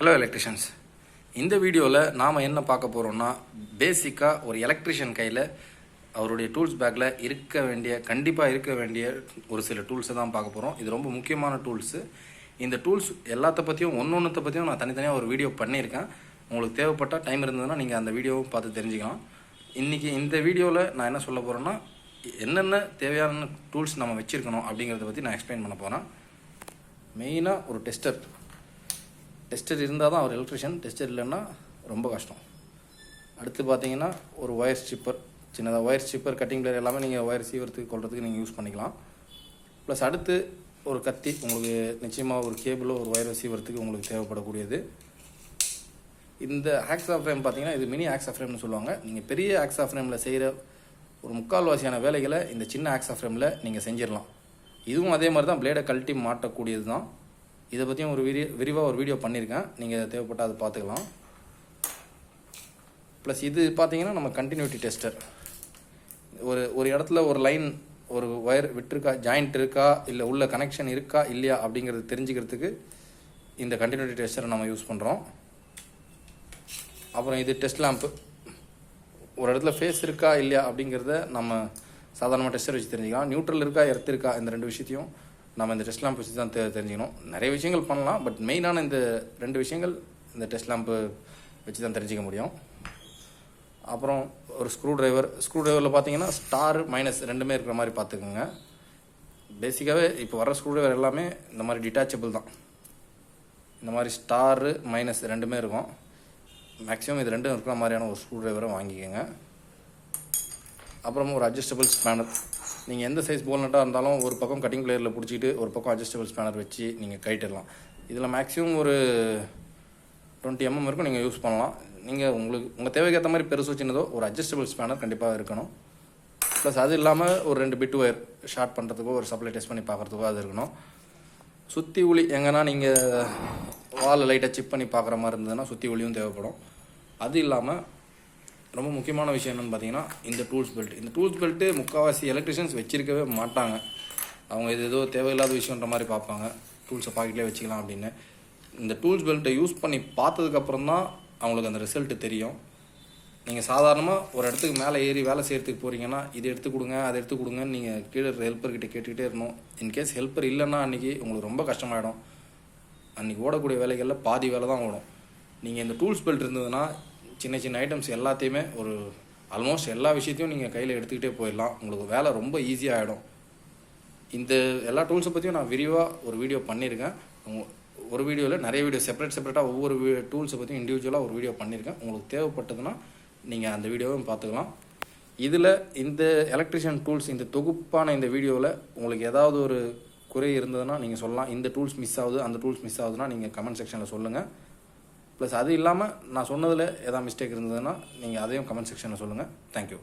Hello electricians இந்த வீடியோவில் நாம் என்ன பார்க்க போகிறோம்னா பேசிக்காக ஒரு எலக்ட்ரிஷியன் கையில் அவருடைய டூல்ஸ் பேக்கில் இருக்க வேண்டிய கண்டிப்பாக இருக்க வேண்டிய ஒரு சில டூல்ஸை தான் பார்க்க போகிறோம் இது ரொம்ப முக்கியமான டூல்ஸு இந்த டூல்ஸ் எல்லாத்த பற்றியும் ஒன்று ஒன்றுத்த பற்றியும் நான் தனித்தனியாக ஒரு வீடியோ பண்ணியிருக்கேன். உங்களுக்கு தேவைப்பட்டால் டைம் இருந்ததுன்னா நீங்கள் அந்த வீடியோவும் பார்த்து தெரிஞ்சுக்கலாம். இன்றைக்கி இந்த வீடியோவில் நான் என்ன சொல்ல போகிறேன்னா என்னென்ன தேவையான டூல்ஸ் நம்ம வச்சுருக்கணும் அப்படிங்கிறத பற்றி நான் எக்ஸ்பிளைன் பண்ண போகிறேன் மெயினாக ஒரு டெஸ்டர் டெஸ்டர் இருந்தால் தான் அவர் எலக்ட்ரிஷியன் டெஸ்டர் இல்லைன்னா ரொம்ப கஷ்டம். அடுத்து பார்த்தீங்கன்னா ஒரு ஒயர் ஸ்டிப்பர் சின்னதாக ஒயர் ஸ்டிப்பர் கட்டிங் பிளேயர் எல்லாமே நீங்கள் ஒயர் சீவரத்துக்கு கொள்றதுக்கு நீங்கள் யூஸ் பண்ணிக்கலாம். ப்ளஸ் அடுத்து ஒரு கத்தி. உங்களுக்கு நிச்சயமாக ஒரு கேபிளோ ஒரு ஒயர் சீவரத்துக்கு உங்களுக்கு தேவைப்படக்கூடியது. இந்த ஆக்ஸா ஃப்ரேம் பார்த்தீங்கன்னா இது மினி ஆக்ஸா ஃப்ரேம்னு சொல்லுவாங்க. நீங்கள் பெரிய ஆக்ஸா ஃப்ரேமில் செய்கிற ஒரு முக்கால்வாசியான வேலைகளை இந்த சின்ன ஆக்ஸா ஃப்ரேமில் நீங்கள் செஞ்சிடலாம். இதுவும் அதே மாதிரி தான் பிளேடை கழட்டி மாட்டக்கூடியது தான் இதை பற்றியும் ஒரு விரி விரிவாக ஒரு வீடியோ பண்ணியிருக்கேன் நீங்கள் தேவைப்பட்டால் அதை பார்த்துக்கலாம். ப்ளஸ் இது பார்த்தீங்கன்னா நம்ம கண்டினியூட்டி டெஸ்டர் ஒரு ஒரு இடத்துல ஒரு லைன் ஒரு ஒயர் விட்டுருக்கா ஜாயிண்ட் இருக்கா இல்லை உள்ள கனெக்ஷன் இருக்கா இல்லையா அப்படிங்கிறது தெரிஞ்சுக்கிறதுக்கு இந்த கண்டினியூட்டி டெஸ்டரை நம்ம யூஸ் பண்ணுறோம் அப்புறம் இது டெஸ்ட் லேம்ப்பு ஒரு இடத்துல ஃபேஸ் இருக்கா இல்லையா அப்படிங்கிறத நம்ம சாதாரணமாக டெஸ்டர் வச்சு தெரிஞ்சுக்கலாம். நியூட்ரல் இருக்கா எர்த் இருக்கா இந்த ரெண்டு விஷயத்தையும் நம்ம இந்த டெஸ்ட் லேம்ப் வச்சு தான் தெ தெரிஞ்சுக்கணும். நிறைய விஷயங்கள் பண்ணலாம் பட் மெயினான இந்த ரெண்டு விஷயங்கள் இந்த டெஸ்ட் லேம்ப்பு வச்சு தான் தெரிஞ்சிக்க முடியும். அப்புறம் ஒரு ஸ்க்ரூ டிரைவர் ஸ்க்ரூ டிரைவரில் பார்த்தீங்கன்னா ஸ்டார் மைனஸ் ரெண்டுமே இருக்கிற மாதிரி பார்த்துக்குங்க பேசிக்காகவே இப்போ வர ஸ்க்ரூ டிரைவர் எல்லாமே இந்த மாதிரி டிட்டாச்சபிள் தான். இந்த மாதிரி ஸ்டாரு மைனஸ் ரெண்டுமே இருக்கும். மேக்ஸிமம் இது ரெண்டும் இருக்கிற மாதிரியான ஒரு ஸ்க்ரூ டிரைவரை வாங்கிக்கோங்க. அப்புறமா ஒரு அட்ஜஸ்டபிள் ஸ்பேனர் நீங்கள் எந்த சைஸ் போல்நட்டாக இருந்தாலும் ஒரு பக்கம் கட்டிங் பிளேயரில் பிடிச்சிட்டு ஒரு பக்கம் அட்ஜஸ்டபிள் ஸ்பேனர் வச்சு நீங்கள் கைட்டிடலாம் இதில் மேக்ஸிமம் ஒரு டுவெண்ட்டி mm எம்எம் இருக்கும் நீங்கள் யூஸ் பண்ணலாம். நீங்கள் உங்களுக்கு உங்கள் தேவைக்கு ஏற்ற மாதிரி பெருசு சின்னதோ ஒரு அட்ஜஸ்டபிள் ஸ்பேனர் கண்டிப்பாக இருக்கணும். ப்ளஸ் அது இல்லாமல் ஒரு ரெண்டு பிட் ஒயர் ஷார்ட் பண்ணுறதுக்கோ ஒரு சப்ளை டெஸ்ட் பண்ணி பார்க்குறதுக்கோ அது இருக்கணும். சுற்றி ஒளி எங்கன்னா நீங்கள் வாலில் லைட்டாக சிப் பண்ணி பார்க்குற மாதிரி இருந்ததுன்னா சுற்றி ஒளியும் தேவைப்படும். அது இல்லாமல் ரொம்ப முக்கியமான விஷயம் என்னென்னு பார்த்தீங்கன்னா இந்த டூல்ஸ் பெல்ட் இந்த டூல்ஸ் பெல்ட்டு முக்கால்வாசி எலக்ட்ரிஷியன்ஸ் வச்சிருக்கவே மாட்டாங்க. அவங்க இது ஏதோ தேவையில்லாத விஷயன்ற மாதிரி பார்ப்பாங்க. டூல்ஸை பாக்கெட்லேயே வச்சுக்கலாம் அப்படின்னு. இந்த டூல்ஸ் பெல்ட்டை யூஸ் பண்ணி பார்த்ததுக்கப்புறம் தான் அவங்களுக்கு அந்த ரிசல்ட்டு தெரியும். நீங்கள் சாதாரணமாக ஒரு இடத்துக்கு மேலே ஏறி வேலை செய்கிறதுக்கு போகிறீங்கன்னா இது எடுத்து கொடுங்க அதை எடுத்து கொடுங்கன்னு நீங்கள் கீழே இருக்கிற ஹெல்ப்பர்கிட்ட கேட்டுக்கிட்டே இருந்தோம் இன்கேஸ் ஹெல்ப்பர் இல்லைன்னா அன்றைக்கி உங்களுக்கு ரொம்ப கஷ்டமாயிடும். அன்றைக்கி ஓடக்கூடிய வேலைகளில் பாதி வேலை தான் ஓடும். நீங்கள் இந்த டூல்ஸ் பெல்ட் இருந்ததுன்னா சின்ன சின்ன ஐட்டம்ஸ் எல்லாத்தையுமே ஒரு ஆல்மோஸ்ட் எல்லா விஷயத்தையும் நீங்கள் கையில் எடுத்துக்கிட்டே போயிடலாம். உங்களுக்கு வேலை ரொம்ப ஈஸியாகிடும் இந்த எல்லா டூல்ஸை பற்றியும் நான் விரிவாக ஒரு வீடியோ பண்ணியிருக்கேன். ஒரு வீடியோவில் நிறைய வீடியோ செப்பரேட் செப்பரேட்டாக ஒவ்வொரு டூல்ஸை பற்றியும் இண்டிவிஜுவலாக ஒரு வீடியோ பண்ணியிருக்கேன். உங்களுக்கு தேவைப்பட்டதுன்னா நீங்கள் அந்த வீடியோவும் பார்த்துக்கலாம். இதில் இந்த எலக்ட்ரிஷியன் டூல்ஸ் இந்த தொகுப்பான இந்த வீடியோவில் உங்களுக்கு ஏதாவது ஒரு குறை இருந்ததுன்னா நீங்கள் சொல்லலாம். இந்த டூல்ஸ் மிஸ் ஆகுது அந்த டூல்ஸ் மிஸ் ஆகுதுன்னா நீங்கள் கமெண்ட் செக்ஷனில் சொல்லுங்கள் ப்ளஸ் அது இல்லாமல் நான் சொன்னதில் எதாவது மிஸ்டேக் இருந்ததுன்னா நீங்கள் அதையும் கமெண்ட் செக்ஷனில் சொல்லுங்கள் தேங்க்யூ